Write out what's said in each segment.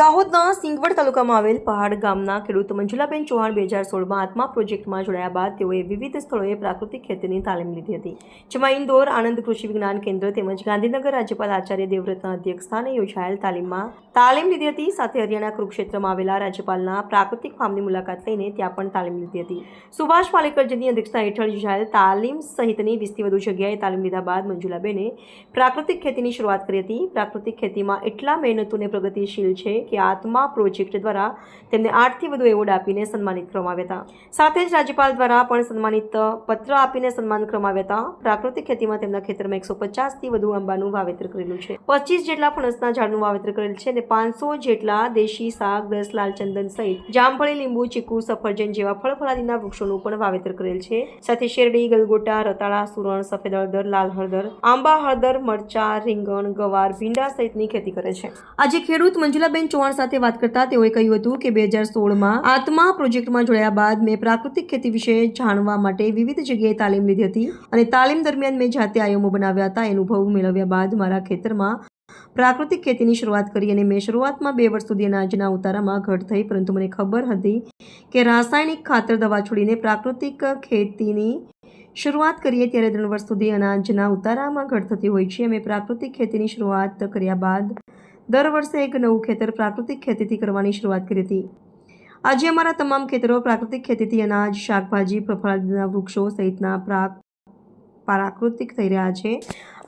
દાહોદના સિંગવડ તાલુકામાં આવેલ પહાડ ગામના ખેડૂત મંજુલાબેન ચૌહાણ બે હજાર સોળમાં આત્મા પ્રોજેક્ટમાં જોડાયા બાદ તેઓએ વિવિધ સ્થળોએ પ્રાકૃતિક ખેતીની તાલીમ લીધી હતી. જેમાં ઇન્દોર આણંદ કૃષિ વિજ્ઞાન કેન્દ્ર તેમજ ગાંધીનગર રાજ્યપાલ આચાર્ય દેવવ્રતના અધ્યક્ષસ્થાને યોજાયેલ તાલીમમાં તાલીમ લીધી હતી. સાથે હરિયાણા કુરુક્ષેત્રમાં આવેલા રાજ્યપાલના પ્રાકૃતિક ફાર્મની મુલાકાત લઈને ત્યાં પણ તાલીમ લીધી હતી. સુભાષ પાલેકરજીની અધ્યક્ષતા હેઠળ યોજાયેલ તાલીમ સહિતની વીસથી વધુ જગ્યાએ તાલીમ લીધા બાદ મંજુલાબેને પ્રાકૃતિક ખેતીની શરૂઆત કરી હતી. પ્રાકૃતિક ખેતીમાં એટલા મહેનતોને પ્રગતિશીલ છે કે આત્મા પ્રોજેક્ટ દ્વારા તેમને આઠથી વધુ એવોર્ડ આપીને સન્માનિત કરવામાં આવ્યા સાથે જ રાજ્યપાલ દ્વારા પણ સન્માનિત પત્ર આપીને સન્માન કરવામાં આવ્યા પ્રાકૃતિક ખેતીમાં તેમના ખેતરમાં એકસો પચાસથી વધુ આંબાનું વાવેતર કરેલું છે. પચીસ જેટલા ફણસના ઝાડનું વાવેતર કરેલ છે અને પાંચસો જેટલા દેશી શાક દસ લાલચંદન સહિત જામફળી, લીંબુ, ચીકુ, સફરજન જેવા ફળફળાદીના વૃક્ષોનું પણ વાવેતર કરેલ છે. સાથે શેરડી, ગલગોટા, રતાળા, સુરણ, સફેદ હળદર, લાલ હળદર, આંબા, હળદર, મરચા, રીંગણ, ગવાર, ભીંડા સહિતની ખેતી કરે છે. આજે ખેડૂત મંજુલાબેન ચૌહાણ સાથે વાત કરતા તેઓએ કહ્યું હતું કે બે હજાર સોળમાં આત્મા પ્રોજેક્ટમાં જોડાયા બાદ મેં પ્રાકૃતિક ખેતી વિશે જાણવા માટે વિવિધ જગ્યાએ તાલીમ લીધી હતી અને તાલીમ દરમિયાન મેં જાતે આયામો બનાવ્યા હતા. અનુભવ મેળવ્યા બાદ મારા ખેતરમાં પ્રાકૃતિક ખેતીની શરૂઆત કરી અને મેં શરૂઆતમાં બે વર્ષ સુધી અનાજના ઉતારામાં ઘટ થઈ, પરંતુ મને ખબર હતી કે રાસાયણિક ખાતર દવા છોડીને પ્રાકૃતિક ખેતીની શરૂઆત કરીએ ત્યારે ત્રણ વર્ષ સુધી અનાજના ઉતારામાં ઘટ થતી હોય છે. અમે પ્રાકૃતિક ખેતીની શરૂઆત કર્યા બાદ દર વર્ષે એક નવું ખેતર પ્રાકૃતિક ખેતીથી કરવાની શરૂઆત કરી હતી. આજે અમારા તમામ ખેતરો પ્રાકૃતિક ખેતીથી અનાજ, શાકભાજી પ્રફળાદના વૃક્ષો સહિતના પ્રાક, પ્રાકૃતિક થઈ રહ્યા છે.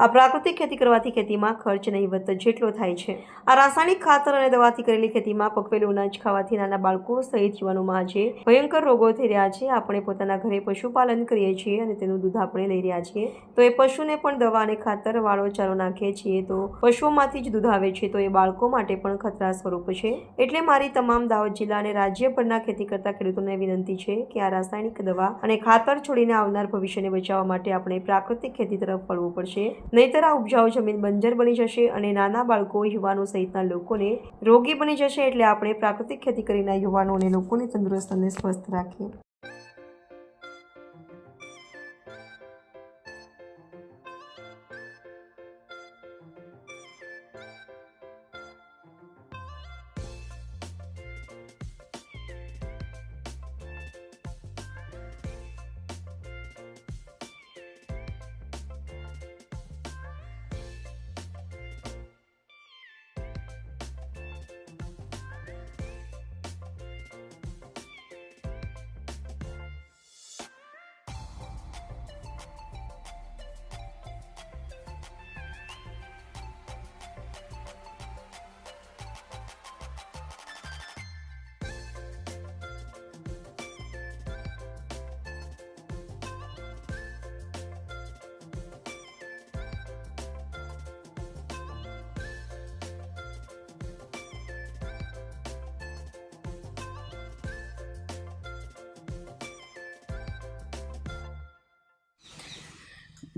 આ પ્રાકૃતિક ખેતી કરવાથી ખેતીમાં ખર્ચ નહીવત જેટલો થાય છે. આ રાસાયણિક ખાતર અને દવાથી કરેલી ખેતીમાં પકવેલું અનાજ ખાવાથી નાના બાળકો સહિત યુવાનોમાં આજે ભયંકર રોગો થઈ રહ્યા છે. આપણે પોતાના ઘરે પશુપાલન કરીએ છીએ અને તેનું દૂધ આપણે લઈ રહ્યા છીએ. તો એ પશુને પણ દવા અને ખાતર વાળો ચારો નાખીએ છીએ તો પશુઓમાંથી જ દૂધ આવે છે. તો એ બાળકો માટે પણ ખતરા સ્વરૂપ છે. એટલે મારી તમામ દાહોદ જિલ્લા અને રાજ્યભરના ખેતી કરતા ખેડૂતોને વિનંતી છે કે આ રાસાયણિક દવા અને ખાતર છોડીને આવનાર ભવિષ્યને બચાવવા માટે આપણે પ્રાકૃતિક ખેતી તરફ વળવું પડશે. નહીતર આ ઉપજાઉ જમીન બંજર બની જશે અને નાના બાળકો, યુવાનો સહિતના લોકોને રોગી બની જશે એટલે આપણે પ્રાકૃતિક ખેતી કરીને યુવાનો અને લોકોને તંદુરસ્ત અને સ્વસ્થ રાખીએ.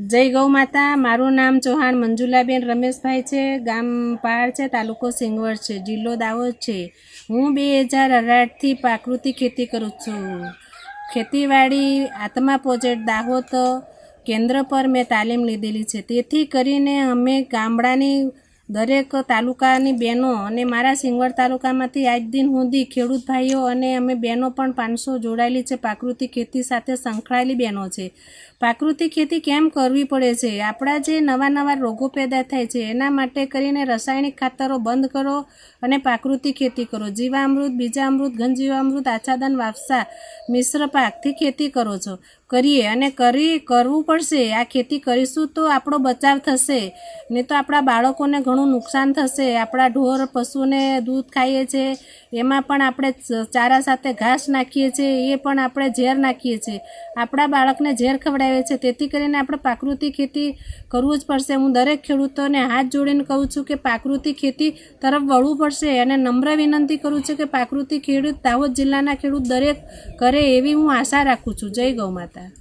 જય ગૌ માતા, મારું નામ ચૌહાણ મંજુલાબેન રમેશભાઈ છે, ગામ પહાડ છે, તાલુકો સિંગવડ છે, જિલ્લો દાહોદ છે. હું બે હજાર અઢારથી પ્રાકૃતિક ખેતી કરું છું. ખેતીવાડી આત્મા પ્રોજેક્ટ દાહોદ કેન્દ્ર પર મેં તાલીમ લીધેલી છે. તેથી કરીને અમે ગામડાની દરેક તાલુકાની બહેનો અને મારા સિંગવડ તાલુકામાંથી આજ દિન સુધી ખેડૂત ભાઈઓ અને અમે બહેનો પણ પાંચસો જોડાયેલી છે. પ્રાકૃતિક ખેતી સાથે સંકળાયેલી બહેનો છે. પ્રાકૃતિક ખેતી કેમ કરવી પડે છે? આપણા જે નવા નવા રોગો પેદા થાય છે, એના માટે કરીને રાસાયણિક ખાતરો બંધ કરો અને પ્રાકૃતિક ખેતી કરો. જીવામૃત, બીજામૃત, ઘનજીવામૃત, આચ્છાદન વાપસા મિશ્ર પાકથી ખેતી કરો છો. કરીએ અને કરી, કરવું પડશે. આ ખેતી કરીશું તો આપણો બચાવ થશે. નહીં તો આપણા બાળકોને ઘણું નુકસાન થશે. આપણા ઢોર, પશુને દૂધ ખાઈએ છીએ એમાં પણ આપણે ચારા સાથે ઘાસ નાખીએ છીએ એ પણ આપણે ઝેર નાખીએ છીએ આપણા બાળકને ઝેર ખવડાવીએ છીએ તેથી કરીને આપણે પ્રાકૃતિક ખેતી કરવું જ પડશે. હું દરેક ખેડૂતોને હાથ જોડીને કહું છું કે પ્રાકૃતિક ખેતી તરફ વળવું પડશે અને નમ્ર વિનંતી કરું છું કે પ્રાકૃતિક ખેડૂત દાહોદ જિલ્લાના ખેડૂત દરેક કરે એવી હું આશા રાખું છું. જય ગૌ માતા.